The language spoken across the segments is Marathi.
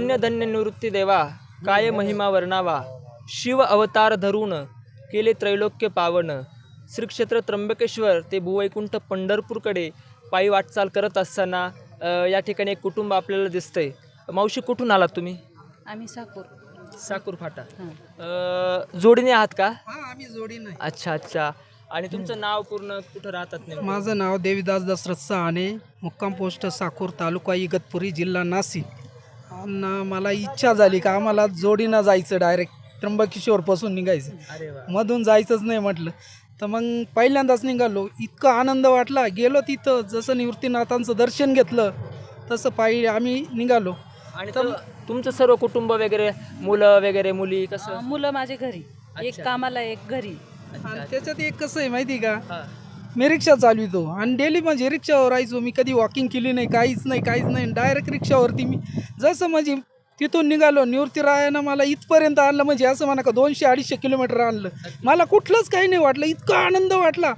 धन्य धन्य निवृत्ती देवा काय महिमा वर्णावा. शिव अवतार धरून केले त्रैलोक्य पावन. श्री क्षेत्र त्र्यंबकेश्वर ते भूवैकुंठ पंढरपूरकडे पायी वाटचाल करत असताना या ठिकाणी एक कुटुंब आपल्याला दिसतंय. मावशी कुठून आलात तुम्ही? आम्ही साकूर. साकूर फाटा. अ, जोडीने आहात का? हा आम्ही जोडी नाही. अच्छा अच्छा. आणि तुमचं नाव पूर्ण कुठं राहतात नेमकं? माझं नाव देवीदास दशरथ सहाणे मुक्काम पोस्ट साकूर तालुका इगतपुरी जिल्हा नाशिक. आणि मला इच्छा झाली का आम्हाला जोडीनं जायचं डायरेक्ट त्र्यंबकेश्वरपासून निघायचं. मधून जायचंच नाही म्हटलं. तर मग पहिल्यांदाच निघालो. इतका आनंद वाटला. गेलो तिथं. जसं निवृत्तीनाथांचं दर्शन घेतलं तसं पायी आम्ही निघालो. आणि तर तुमचं सर्व कुटुंब वगैरे मुलं वगैरे मुली कसं? मुलं माझे घरी. एक. कामाला एक घरी. त्याच्यात एक कसं आहे माहिती आहे का. मी रिक्षा चालवितो. आणि डेली म्हणजे रिक्षावर राहायचो. मी कधी वॉकिंग केली नाही काहीच नाही काहीच नाही. डायरेक्ट रिक्षावरती मी जसं म्हणजे तिथून निघालो निवृत्तीरायानं मला इथपर्यंत आणलं. म्हणजे असं म्हणा का दोनशे अडीचशे किलोमीटर आणलं. मला कुठलंच काही नाही वाटलं. इतका आनंद वाटला.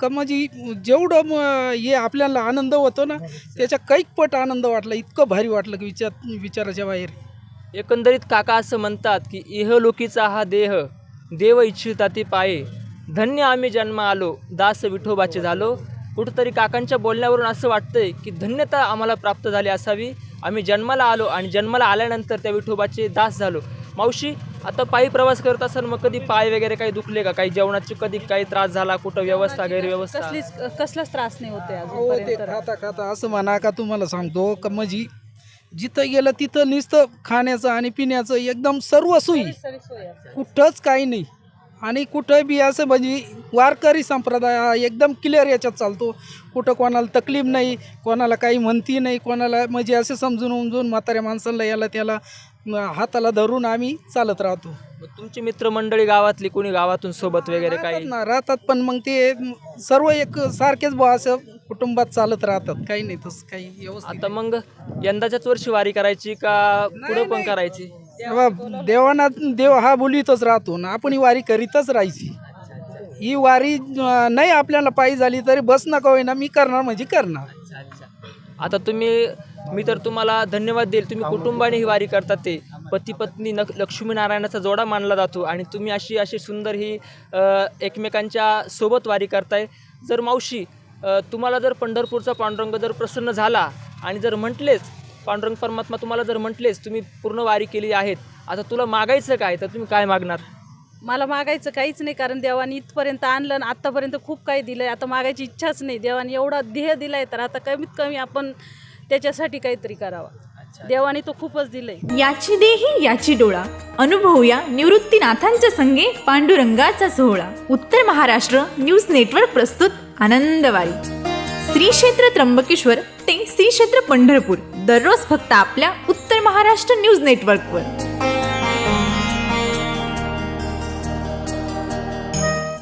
का म्हणजे जेवढं हे आपल्याला आनंद होतो ना त्याच्या कैक पट आनंद वाटला. इतकं भारी वाटलं की विचार विचाराच्या बाहेर. एकंदरीत काका असं म्हणतात की इहलोकीचा हा देह देव इच्छिता ती पाये. धन्य आम्ही जन्म आलो. दास विठोबाचे झालो. कुठंतरी काकांच्या बोलण्यावरून असं वाटतंय की धन्यता आम्हाला प्राप्त झाली असावी. आम्ही जन्माला आलो आणि जन्माला आल्यानंतर त्या विठोबाचे दास झालो. मावशी आता पायी प्रवास करत असाल मग कधी पाय वगैरे काही दुखले का? काही जेवणाची कधी काही त्रास झाला? कुठं व्यवस्था गैरव्यवस्था? कसलीच कसलाच त्रास नाही होते हो खाता खाता असं म्हणा का तुम्हाला सांगतो का म्हणजे जिथं गेलं तिथं नुसतं खाण्याचं आणि पिण्याचं एकदम सर्व सोयी. कुठंच काही नाही. आणि कुठं बी असं म्हणजे वारकरी संप्रदाय हा एकदम क्लिअर याच्यात चालतो. कुठं कोणाला तकलीफ नाही कोणाला काही म्हणती नाही कोणाला म्हणजे असं समजून उमजून म्हाताऱ्या माणसाला याला त्याला हाताला धरून आम्ही चालत राहतो. तुमची मित्रमंडळी गावातली कोणी गावातून सोबत वगैरे काही? राहतात ना राहतात पण मग ते सर्व एक सारखेच बुवा असं कुटुंबात चालत राहतात. काही नाही तसं काही आता मग यंदाच्याच वर्षी वारी करायची का पुढे पण करायची? तेव्हा देवाना देव हा बोलितच राहतो ना आपण ही वारी करीतच राहायची. ही वारी नाही आपल्याला पायी झाली तरी बस नका होईना मी करणार म्हणजे करणार. आता तुम्ही मी तर तुम्हाला धन्यवाद देईल. तुम्ही कुटुंबाने ही वारी करतात ते. पती पत्नी न लक्ष्मीनारायणाचा जोडा मानला जातो आणि तुम्ही अशी अशी सुंदर ही एकमेकांच्या सोबत वारी करताय. जर मावशी तुम्हाला जर पंढरपूरचा पांडुरंग जर प्रसन्न झाला आणि जर म्हटलेच पांडुरंग परमात्मा तुम्हाला जर म्हटलेच तुम्ही पूर्ण वारी केली आहेत आता तुला मागायचं काय? तर तुम्ही काय मागणार? मला मागायचं काहीच नाही कारण देवाने इथपर्यंत आणलं आणि आत्तापर्यंत खूप काही दिलं आहे आता मागायची इच्छाच नाही. देवाने एवढा ध्येय दिला आहे तर आता कमीत कमी आपण त्याच्यासाठी काहीतरी करावा. देवाने तो खूपच दिलंय. याची देही याची डोळा. अनुभवूया निवृत्तीनाथांच्या संगे पांडुरंगाचा सोहळा. उत्तर महाराष्ट्र न्यूज नेटवर्क प्रस्तुत आनंदवारी. श्री क्षेत्र त्र्यंबकेश्वर ते श्री क्षेत्र पंढरपूर. दररोज फक्त आपल्या उत्तर महाराष्ट्र न्यूज नेटवर्कवर.